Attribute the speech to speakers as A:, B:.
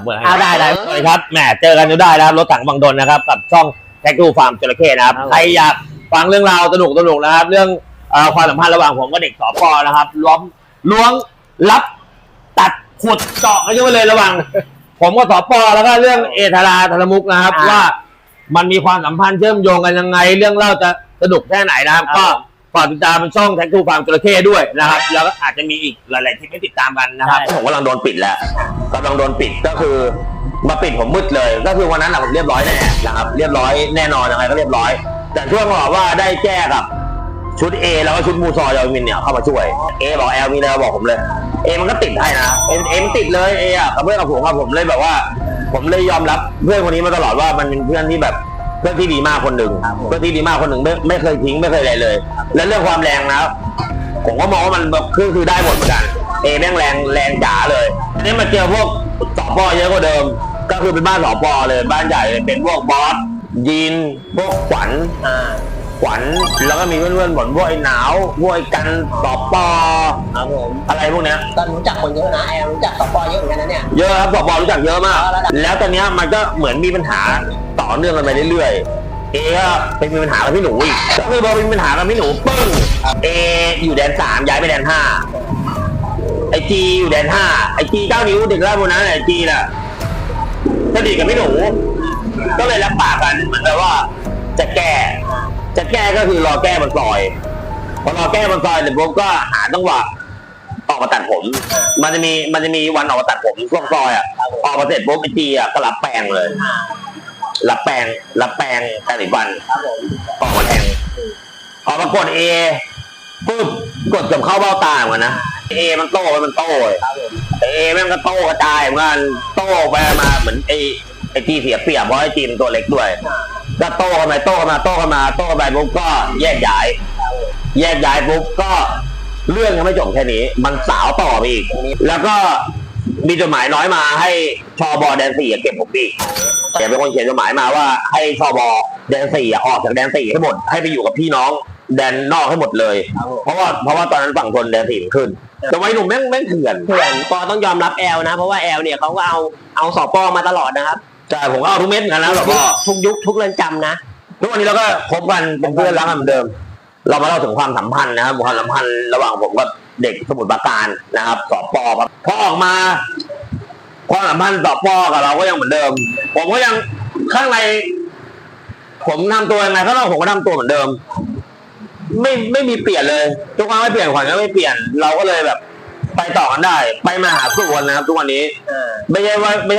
A: ผมเปิดให้
B: อ่าได้ได้
A: สวัสดีครับแหมเจอกันอยู่ได้นะครับรถถังบางดนนะครับ กับช่องแท็กทูฟาร์มจระเข้นะครับ
B: ครับ
A: ใครอยากฟังเรื่องราวสนุกสนุกนะครับ เรื่องเอ่อความสัมพันธ์ระหว่างผมกับเด็กสอปอนะครับล้อมล้วงรับตัดขุดเจาะกันเยอะเลยระหว่างผมกับสอปอแล้วก็เรื่องเอธาราธนมุกนะครับ
B: อ่า
A: ว่ามันมีความสัมพันธ์เชื่อมโยงกันยังไง เรื่องเล่าจะสนุกแค่ไหนนะครับ
B: ครับ
A: ก็ ฝากติดตามเป็นช่องแท็กทูฟาร์มจระเข้ด้วยนะครับแล้วก็อาจจะมีอีกหลายๆคลิปให้ติดตามกันนะครับผมกำลังโดนปิดแล้วกำลังโดนปิดก็คือมาปิดผมมืดเลย ก็คือวันนั้นอะผมเรียบร้อยแน่นะครับเรียบร้อยแน่นอนยังไงก็เรียบร้อย แต่ช่วงบอกว่าได้แก้กับชุด A แล้วก็ชุดมูซอยอมินเนี่ยเข้ามาช่วย A บอกแอลมีแล้วบอกผมเลย A มันก็ติดให้นะเอ็มเอ็มติดเลย A อะกับเพื่อนกับผมกับผมเลยแบบว่า ผมเลยยอมรับเพื่อนคนนี้มาตลอดว่ามันเป็นเพื่อนที่แบบ เพื่อนที่ดีมากคนหนึ่ง
B: ครับผม
A: เพื่อนที่ดีมากคนหนึ่งไม่ไม่เคยทิ้งไม่เคยอะไรเลย และเรื่องความแรงนะผมก็มองว่ามันแบบคือคือได้หมดเหมือนกัน เอแม่งแรงแรงจ๋าเลยทีนี้มาเจอพวกสอปอเยอะกว่าเดิม ก็คือเป็นบ้านสอปอเลยบ้านใหญ่เลยเป็นพวกบอสยีนพวกขวัญ
B: อ่า
A: ขวัญแล้วก็มีเพื่อนๆบ่นพวกไอ้หนาวพวกไอ้กันสอปอ
B: ครับผม
A: อะไรพวกเนี้ย
B: ก็รู้จักคนเยอะนะแอลรู้จักสปอเยอะเหมือนกันนะเนี่ย
A: เยอะครับสอปอรู้จักเยอะมาก
B: อ๋อระดับ
A: แล้วตอนเนี้ยมันก็เหมือนมีปัญหาต่ อเนื่องกันไปเรื่อยๆเอก็ไปมีปัญหากับพี่หนูอีกคือพอมีปัญหากับพี่หนูปึ้งเออยู่แดนสามย้ายไปแดนห้าไอจีอยู่แดนห้าไอจีเก้านิ้วเด็กแรกบนนั้นไอจีน่ะสนิทกับพี่หนู ก็เลยรับปากกันเหมือนแบบว่าจะแก้ จะแก้ก็คือรอแก้บนซอย พอรอแก้บนซอยเสร็จปุ๊บก็หาจังหวะออกมาตัดผม มันจะมีมันจะมีวันออกมาตัดผมช่วงซอยอะออกมาเสร็จปุ๊บไอจีอะก็รับแปลงเลย รับแปลงรับแปลงแต่อีกวัน
B: ครับผม
A: ออกมาแทงออกมากดเอปุ๊บกดกับเข้าเบ้าตาเหมือนกันนะเอมันโต้มันโต้เลยเอแม่งก็โต้กระจายเหมือนกันโต้ไปมาเหมือนไอไอจีเสียเปรียบเพราะไอจีมันตัวเล็กด้วยก็โต้กันไปโต้กันมาโต้กันมาโต้กันไปปุ๊บก็แยกย้าย แยกย้ายปุ๊บก็เรื่องยังไม่จบแค่นี้ มันสาวต่อไปอีก แล้วก็มีจดหมายน้อยมาให้ชอบอแดนสี่เก็บผมอีก แกเป็นคนเขียนจดหมายมาว่า ให้ชอบอแดนสี่ออกจากแดนสี่ให้หมดให้ไปอยู่กับพี่น้องแดนนอกให้หมดเลย
B: ครับผม
A: เพราะว่าเพราะว่าตอนนั้นฝั่งทนแดนสี่มันขึ้น แต่วัยหนุ่มแม่งแม่งเถื่อน
B: เพื่อนปอต้องยอมรับแอลนะ เพราะว่าแอลเนี่ยเขาก็เอาเอาสปอมาตลอดนะครับ
A: ใช่ผมก็เอาทุกเม็ดเหมือนกันนะแบบว่า
B: ทุกยุคทุกเรือนจำนะ
A: ทุกวันนี้เราก็คบกันเป็นเพื่อนรักกันเหมือนเดิม เรามาเล่าถึงความสัมพันธ์นะครับความสัมพันธ์ระหว่างผมกับเด็กสมุทรปราการนะครับสอบปอครับพอออกมาความสัมพันธ์สอบปอกับเราก็ยังเหมือนเดิม ผมก็ยังข้างใน ผมทำตัวยังไงข้างนอกผมก็ทำตัวเหมือนเดิม ไม่ไม่มีเปลี่ยนเลย ทุกครั้งไม่เปลี่ยนขวัญก็ไม่เปลี่ยน เราก็เลยแบบ ไปต่อกันได้ ไปมาหาสู่กันนะครับทุกวันนี้
B: อ่า
A: ไม่ใช่ว่าไม่ใช่